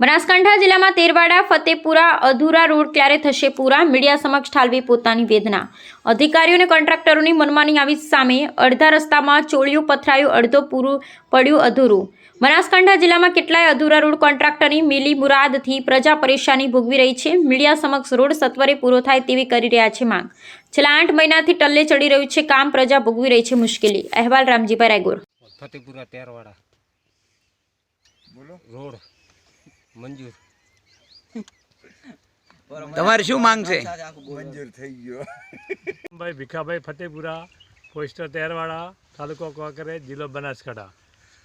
બનાસકાંઠા જિલ્લામાં તેરવાડા ફતેપુરા અધૂરા રોડ ક્યારે થશે પૂરા? મીડિયા સમક્ષ ઠાલવી પોતાની વેદના. અધિકારીઓ અને કોન્ટ્રાક્ટરોની મનમાની આવી સામે અડધા રસ્તામાં ચોળિયું પથરાયું અડધો પૂરું પડ્યું અધૂરું. બનાસકાંઠા જિલ્લામાં કેટલાય અધૂરા રોડ કોન્ટ્રાક્ટરની મિલી મુરાદથી પ્રજા પરેશાની ભોગવી રહી છે. મીડિયા સમક્ષ રોડ સત્વરે પૂરો થાય તેવી કરી રહ્યા છે માંગ. છેલ્લા આઠ મહિનાથી ટલ્લે ચડી રહ્યું છે કામ પ્રજા ભોગવી રહી છે મુશ્કેલી. અહેવાલ રામજીભાઈ રાયગોર. ફતેપુરા તેરવાડા. રોડ. મંજૂર. તમારે શું માંગ છે? મંજૂર થઈ ગયો. ભાઈ ભીખાભાઈ ફતેપુરા પોસ્ટર તેરવાડા તાલુકો કોકરે જિલ્લો બનાસકાંઠા.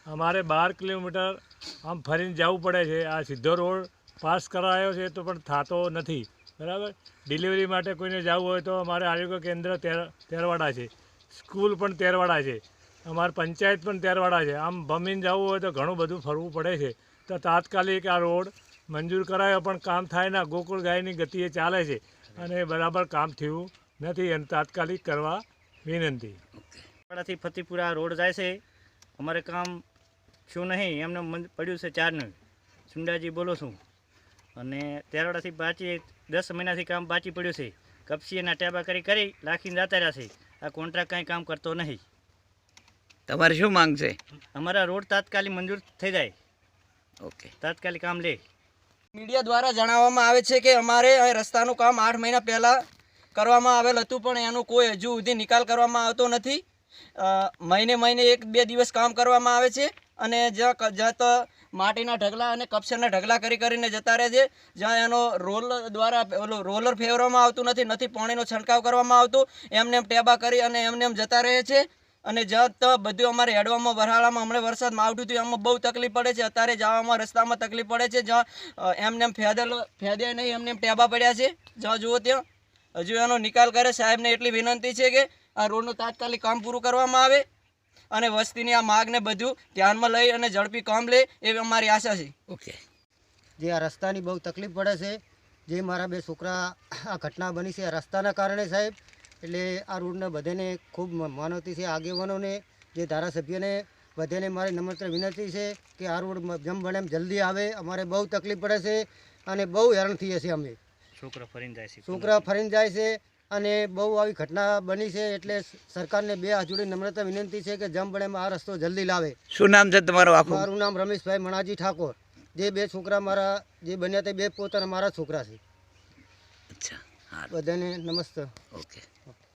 અમારે બાર કિલોમીટર આમ ફરીને જવું પડે છે. આ સીધો રોડ પાસ કરાયો છે તો પણ થતો નથી. બરાબર? ડિલિવરી માટે કોઈને જવું હોય તો અમારે આરોગ્ય કેન્દ્ર તેર તેરવાડા છે. સ્કૂલ પણ તેરવાડા છે. અમારે પંચાયત પણ તેરવાડા છે. આમ ભમીને જવું હોય તો ઘણું બધું ફરવું પડે છે. તો તાત્કાલિક આ રોડ મંજૂર કરાયો પણ કામ થાય ના. ગોકુળ ગાયની ગતિએ ચાલે છે અને બરાબર કામ થયું નથી અને તાત્કાલિક કરવા વિનંતી. આપણાથી ફતિપુરા રોડ જાય છે. અમારે કામ શું નહીં. એમને મન પડ્યું છે ચારનું. સુંડાજી બોલો છું. અને તેરવાડાથી બાચી દસ મહિનાથી કામ બાચી પડ્યું છે. કપસીના ટેબા કરી કરી લાખીને જતા રહ્યા છે. આ કોન્ટ્રાક્ટ કાંઈ કામ કરતો નહીં. તમારે શું માંગ છે? અમારા રોડ તાત્કાલિક મંજૂર થઈ જાય. ઓકે તાત્કાલિક કામ લે. મીડિયા દ્વારા જણાવવામાં આવે છે કે અમારે અહીં રસ્તાનું કામ આઠ મહિના પહેલાં કરવામાં આવેલ હતું પણ એનો કોઈ હજુ સુધી નિકાલ કરવામાં આવતો નથી. મહિને મહિને એક બે દિવસ કામ કરવામાં આવે છે અને જ્યાં જ્યાં તો માટીના ઢગલા અને કપસરના ઢગલા કરી કરીને જતા રહે છે. જ્યાં એનો રોલ દ્વારા ઓલું રોલર ફેરવવામાં આવતું નથી નથી પાણીનો છંટકાવ કરવામાં આવતો. એમને એમ ટેબા કરી અને એમને એમ જતા રહે છે. અને જત બધું અમારે હેડવામાં વરાળામાં હમણાં વરસાદ માવઠું થયું એમાં બહુ તકલીફ પડે છે. અત્યારે જવામાં, રસ્તામાં તકલીફ પડે છે. જ્યાં એમને એમ ફેદેલ ફેદ્યા નહીં, એમને એમ ટેબા પડ્યા છે. જ્યાં જુઓ ત્યાં. હજુ એનો નિકાલ કરે સાહેબને એટલી વિનંતી છે કે આ રોડનું તાત્કાલિક કામ પૂરું કરવામાં આવે અને વસ્તીની આ માગને બધું ધ્યાનમાં લઈ અને ઝડપી કામ લે એવી અમારી આશા છે. ઓકે. જે આ રસ્તાની બહુ તકલીફ પડે છે, જે મારા બે છોકરા આ ઘટના બની છે રસ્તાના કારણે સાહેબ એટલે આ રોડને બધાને ખૂબ માનવતી છે. આગેવાનોને જે ધારાસભ્યને બધાને મારી નમ્ર વિનંતી છે કે આ રોડ જેમ બને એમ જલ્દી આવે. અમારે બહુ તકલીફ પડે છે અને બહુ હેરાન થઈએ છીએ અમે. છોકરા ફરીને જાય છે છોકરા ફરીને જાય છે અને બહુ આવી ઘટના બની છે એટલે સરકારને બે હાથ જોડી નમ્રતા વિનંતી છે કે જેમ બને એમ આ રસ્તો જલ્દી લાવે. શું નામ છે તમારું આખું? મારું નામ રમેશભાઈ મણાજી ઠાકોર. જે બે છોકરા મારા જે બન્યા તે બે પોતાના મારા છોકરા છે. બધાને નમસ્તે. ઓકે.